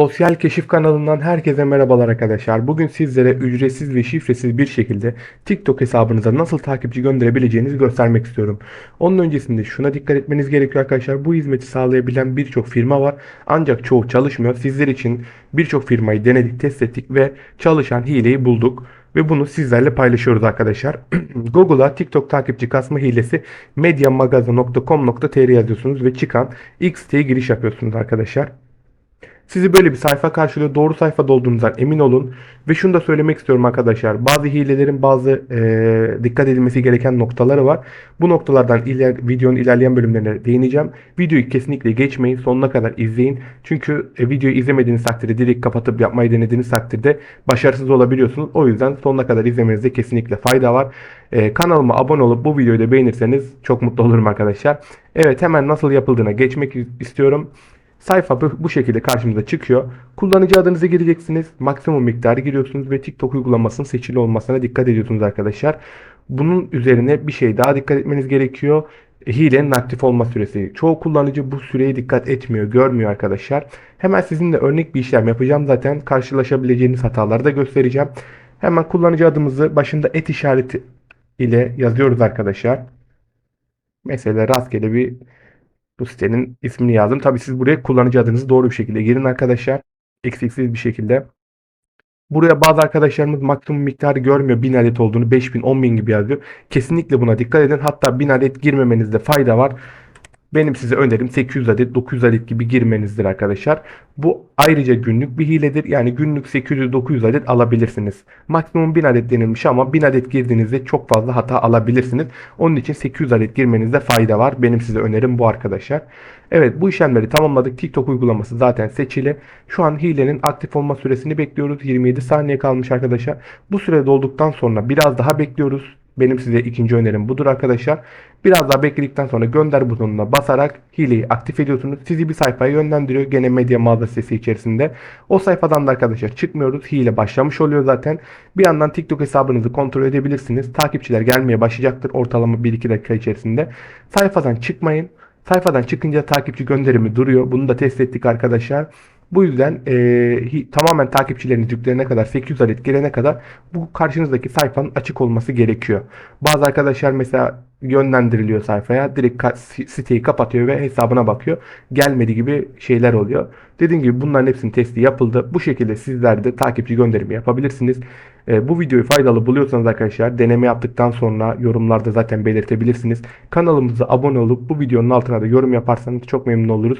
Sosyal Keşif kanalından herkese merhabalar arkadaşlar. Bugün sizlere ücretsiz ve şifresiz bir şekilde TikTok hesabınıza nasıl takipçi gönderebileceğinizi göstermek istiyorum. Onun öncesinde şuna dikkat etmeniz gerekiyor arkadaşlar. Bu hizmeti sağlayabilen birçok firma var. Ancak çoğu çalışmıyor. Sizler için birçok firmayı denedik, test ettik ve çalışan hileyi bulduk. Ve bunu sizlerle paylaşıyoruz arkadaşlar. Google'a TikTok takipçi kasma hilesi mediamagaza.com.tr yazıyorsunuz ve çıkan X siteye giriş yapıyorsunuz arkadaşlar. Sizi böyle bir sayfa karşılıyor. Doğru sayfada olduğunuzdan emin olun. Ve şunu da söylemek istiyorum arkadaşlar. Bazı hilelerin bazı e, dikkat edilmesi gereken noktaları var. Bu noktalardan iler, videonun ilerleyen bölümlerine değineceğim. Videoyu kesinlikle geçmeyin. Sonuna kadar izleyin. Çünkü e, videoyu izlemediğiniz takdirde direkt kapatıp yapmayı denediğiniz takdirde başarısız olabiliyorsunuz. O yüzden sonuna kadar izlemenizde kesinlikle fayda var. E, kanalıma abone olup bu videoyu da beğenirseniz çok mutlu olurum arkadaşlar. Evet hemen nasıl yapıldığına geçmek istiyorum. Sayfa bu, şekilde karşımıza çıkıyor. Kullanıcı adınızı gireceksiniz. Maksimum miktarı giriyorsunuz ve TikTok uygulamasının seçili olmasına dikkat ediyorsunuz arkadaşlar. Bunun üzerine bir şey daha dikkat etmeniz gerekiyor. Hilenin aktif olma süresi. Çoğu kullanıcı bu süreye dikkat etmiyor, görmüyor arkadaşlar. Hemen sizinle örnek bir işlem yapacağım zaten. Karşılaşabileceğiniz hataları da göstereceğim. Hemen kullanıcı adımızı başında et işareti ile yazıyoruz arkadaşlar. Mesela rastgele bir bu sitenin ismini yazdım. Tabii siz buraya kullanıcı adınızı doğru bir şekilde girin arkadaşlar. Eksiksiz bir şekilde. Buraya bazı arkadaşlarımız maksimum miktarı görmüyor. 1000 adet olduğunu 5000 10000 gibi yazıyor. Kesinlikle buna dikkat edin. Hatta 1000 adet girmemenizde fayda var. Benim size önerim 800 adet 900 adet gibi girmenizdir arkadaşlar. Bu ayrıca günlük bir hiledir. Yani günlük 800-900 adet alabilirsiniz. Maksimum 1000 adet denilmiş ama 1000 adet girdiğinizde çok fazla hata alabilirsiniz. Onun için 800 adet girmenizde fayda var. Benim size önerim bu arkadaşlar. Evet bu işlemleri tamamladık. TikTok uygulaması zaten seçili. Şu an hilenin aktif olma süresini bekliyoruz. 27 saniye kalmış arkadaşlar. Bu süre dolduktan sonra biraz daha bekliyoruz. Benim size ikinci önerim budur arkadaşlar. Biraz daha bekledikten sonra gönder butonuna basarak hileyi aktif ediyorsunuz. Sizi bir sayfaya yönlendiriyor. Gene medya mağaza sitesi içerisinde. O sayfadan da arkadaşlar çıkmıyoruz. Hile başlamış oluyor zaten. Bir yandan TikTok hesabınızı kontrol edebilirsiniz. Takipçiler gelmeye başlayacaktır ortalama 1-2 dakika içerisinde. Sayfadan çıkmayın. Sayfadan çıkınca takipçi gönderimi duruyor. Bunu da test ettik arkadaşlar. Bu yüzden e, tamamen takipçileriniz yüklerine kadar 800 adet gelene kadar bu karşınızdaki sayfanın açık olması gerekiyor. Bazı arkadaşlar mesela yönlendiriliyor sayfaya direkt siteyi kapatıyor ve hesabına bakıyor. Gelmedi gibi şeyler oluyor. Dediğim gibi bunların hepsinin testi yapıldı. Bu şekilde sizler de takipçi gönderimi yapabilirsiniz. E, bu videoyu faydalı buluyorsanız arkadaşlar deneme yaptıktan sonra yorumlarda zaten belirtebilirsiniz. Kanalımıza abone olup bu videonun altına da yorum yaparsanız çok memnun oluruz.